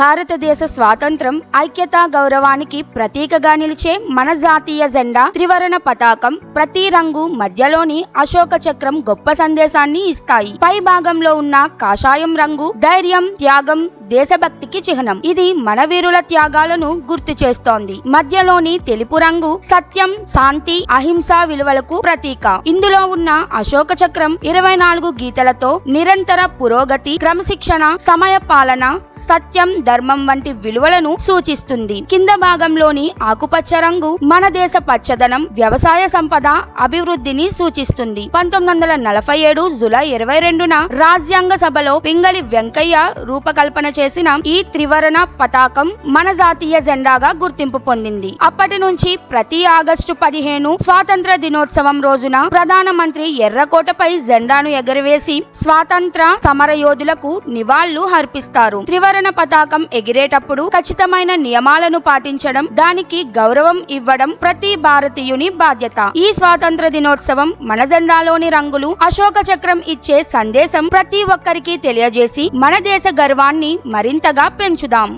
భారతదేశ స్వాతంత్రం ఐక్యతా గౌరవానికి ప్రతీకగా నిలిచే మన జాతీయ జెండా త్రివర్ణ పతాకం. ప్రతి రంగు మధ్యలోని అశోక చక్రం గొప్ప సందేశాన్ని ఇస్తాయి. పై భాగంలో ఉన్న కాషాయం రంగు ధైర్యం త్యాగం దేశభక్తికి చిహ్నం. ఇది మన వీరుల త్యాగాలను గుర్తు చేస్తోంది. మధ్యలోని తెలుపు రంగు సత్యం శాంతి అహింస విలువలకు ప్రతీక. ఇందులో ఉన్న అశోక చక్రం ఇరవై నాలుగు గీతలతో నిరంతర పురోగతి క్రమశిక్షణ సమయ పాలన సత్యం ధర్మం వంటి విలువలను సూచిస్తుంది. కింద భాగంలోని ఆకుపచ్చ రంగు మన దేశ పచ్చదనం వ్యవసాయ సంపద అభివృద్ధిని సూచిస్తుంది. పంతొమ్మిది వందల నలభై ఏడు జులై ఇరవై రెండున రాజ్యాంగ సభలో పింగళి వెంకయ్య రూపకల్పన చేసిన ఈ త్రివర్ణ పతాకం మన జాతీయ జెండాగా గుర్తింపు పొందింది. అప్పటి నుంచి ప్రతి ఆగస్టు పదిహేను స్వాతంత్ర దినోత్సవం రోజున ప్రధానమంత్రి ఎర్రకోటపై జెండాను ఎగరవేసి స్వాతంత్ర సమర యోధులకు నివాళులు అర్పిస్తారు. త్రివర్ణ పతాకం ఎగిరేటప్పుడు ఖచ్చితమైన నియమాలను పాటించడం దానికి గౌరవం ఇవ్వడం ప్రతి భారతీయుని బాధ్యత. ఈ స్వాతంత్ర దినోత్సవం మన జెండాలోని రంగులు అశోక చక్రం ఇచ్చే సందేశం ప్రతి ఒక్కరికి తెలియజేసి మన దేశ గర్వాన్ని మరింతగా పెంచుదాం.